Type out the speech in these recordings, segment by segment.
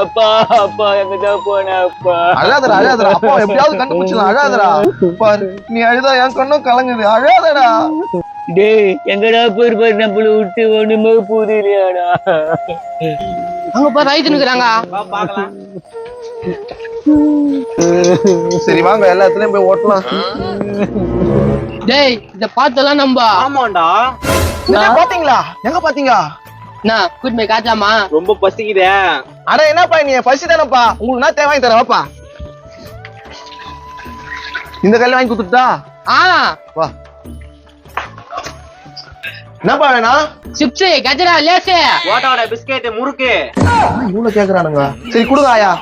அப்பா அப்பா எங்கதான் போன அப்பா. அழாதடா அழாதடா. அப்பா எப்படியாவது கண்டுபிடிச்சலாம் அழாதடா. பாரு நீ அழுதா என் கண்ணும் கலங்குது. அழாதடா. டேய் எங்கடா போயிருப்பாரு நம்மள விட்டு ஒண்ணுமே புரியலையாடா. அங்க பாரு ரைத்து நிக்கிறாங்க. சரி வாங்க எல்லா இடத்துலயும் போய் ஓட்டலாம். டேய் இத பார்த்தலாம் நம்ப. ஆமாண்டா. பாத்தீங்களா எங்க பாத்தீங்க என்ன கூட்டு போய் காட்டலாமா? ரொம்ப பசிக்குதே. அட என்னப்பா நீ? பசி தானப்பா? உங்களுக்கு நான் தேவை வாங்கி தரேன் வாப்பா. இந்த கல்ல வாங்கி கொடுத்துட்டா? ஆ. வா. என்னப்பா வேணாம்? சிப்ஸ் கஜரா லேசு ஓட்டோட பிஸ்கெட் முறுக்கு. இவ்வளவு கேக்குறானுங்க. சரி கொடுங்க ஆயா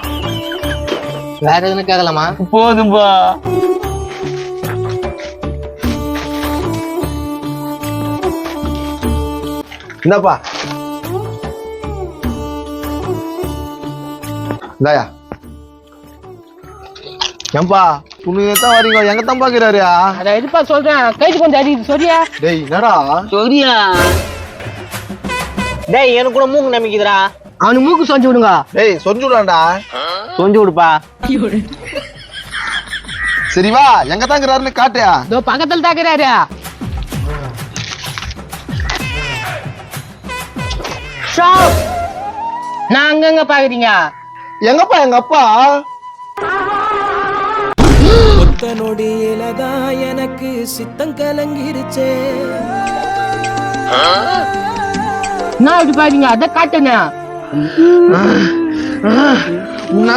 வேற எதுவும் கேட்கலாமா போதும்பா. இந்தாப்பா. இந்தாயா. ஏன்பா துணியை தான் வரீங்க எங்க தான் பாக்குறாரு அத எதுப்பா சொல்றேன். கைது கொஞ்சம் அடிக்குது சொல்றியா? டேய் என்னடா? சரியா டேய் எனக்கு கூட மூக்கு நம்பிக்குதுடா அவனுக்கு மூக்கு சொஞ்சு விடுங்க. டேய் சொஞ்சு விடாண்டா கொஞ்சம் விடுப்பா. சரி வா. எங்க தான் இருக்கிறாருன்னு காட்டியா இதோ பக்கத்துல தாக்குறாரு நான் அங்கங்க பாக்குறீங்க. எங்கப்பா எங்க அப்பா ஒத்த நொடியிலதான் எனக்கு சித்தம் கலங்கிருச்சே நான் இப்படி பாக்குறீங்க அதான் காட்டுனேன் உன்னை-